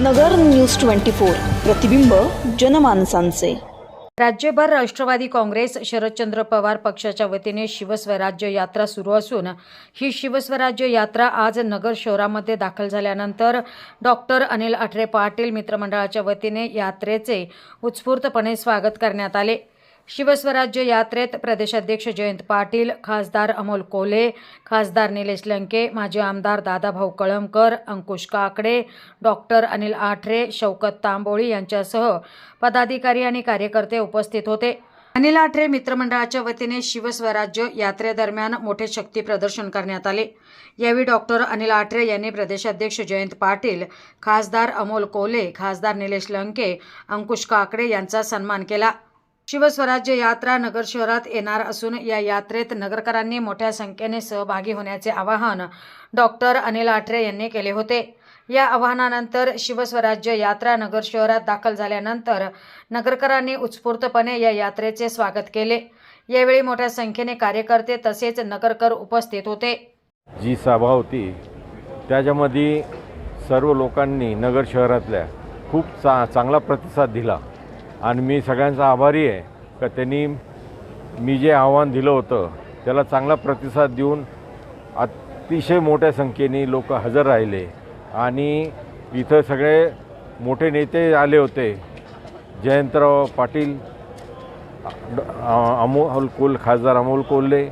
नगर news twenty four प्रतिबिंब जनमानसांचे. राज्यभर राष्ट्रवादी काँग्रेस शरदचंद्र पवार पक्षाच्या वतीने शिवस्वराज्य यात्रा सुरू असून ही शिवस्वराज्य यात्रा आज नगर शहरामध्ये दाखल झाल्यानंतर डॉक्टर अनिल आठरे पाटील मित्रमंडळाच्या वतीने यात्रेचे उत्स्फूर्तपणे स्वागत करण्यात आले. शिवस्वराज्य यात्रेत प्रदेशाध्यक्ष जयंत पाटील खासदार अमोल कोले खासदार निलेश लंके माजी आमदार दादाभाऊ कळमकर अंकुश काकडे डॉक्टर अनिल आठरे शौकत तांबोळी यांच्यासह पदाधिकारी आणि कार्यकर्ते उपस्थित होते. अनिल आठरे मित्रमंडळाच्या वतीने शिवस्वराज्य यात्रेदरम्यान मोठे शक्ती प्रदर्शन करण्यात आले. यावेळी डॉक्टर अनिल आठरे यांनी प्रदेशाध्यक्ष जयंत पाटील खासदार अमोल कोले खासदार निलेश लंके अंकुश काकडे यांचा सन्मान केला. शिवस्वराज्य यात्रा नगर शहरात येणार असून या यात्रेत नगरकरांनी मोठ्या संख्येने सहभागी होण्याचे आवाहन डॉक्टर अनिल आठरे यांनी केले होते. या आवाहनानंतर शिवस्वराज्य यात्रा नगर शहरात दाखल झाल्यानंतर नगरकरांनी उत्स्फूर्तपणे या यात्रेचे स्वागत केले. यावेळी मोठ्या संख्येने कार्यकर्ते तसेच नगरकर उपस्थित होते. जी सभा होती त्याच्यामध्ये सर्व लोकांनी नगर शहरातल्या खूप चा चांगला प्रतिसाद दिला. आणि मी सगळ्यांचा आभारी आहे. का त्यांनी मी जे आव्हान दिलं होतं त्याला चांगला प्रतिसाद देऊन अतिशय मोठ्या संख्येने लोक हजर राहिले. आणि इथं सगळे मोठे नेते आले होते. जयंतराव पाटील अमोल कोल खासदार अमोल कोल्हे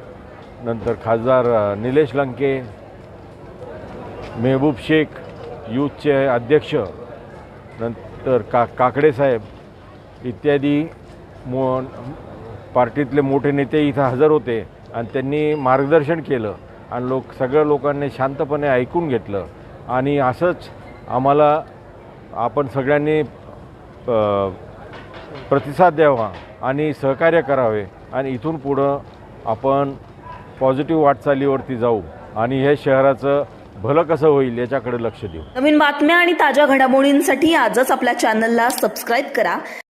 नंतर खासदार निलेश लंके मेहबूब शेख यूथचे अध्यक्ष नंतर का काकडे साहेब इत्यादी मो पार्टीतले मोठे नेते इथं हजर होते आणि त्यांनी मार्गदर्शन केलं आणि लोक सगळ्या लोकांनी शांतपणे ऐकून घेतलं. आणि असंच आम्हाला आपण सगळ्यांनी प्रतिसाद द्यावा आणि सहकार्य करावे आणि इथून पुढं आपण पॉझिटिव्ह वाटचालीवरती जाऊ आणि हे शहराचं भलं कसं होईल याच्याकडे लक्ष देऊ. नवीन बातम्या आणि ताज्या घडामोडींसाठी आजच आपल्या चॅनलला सबस्क्राईब करा.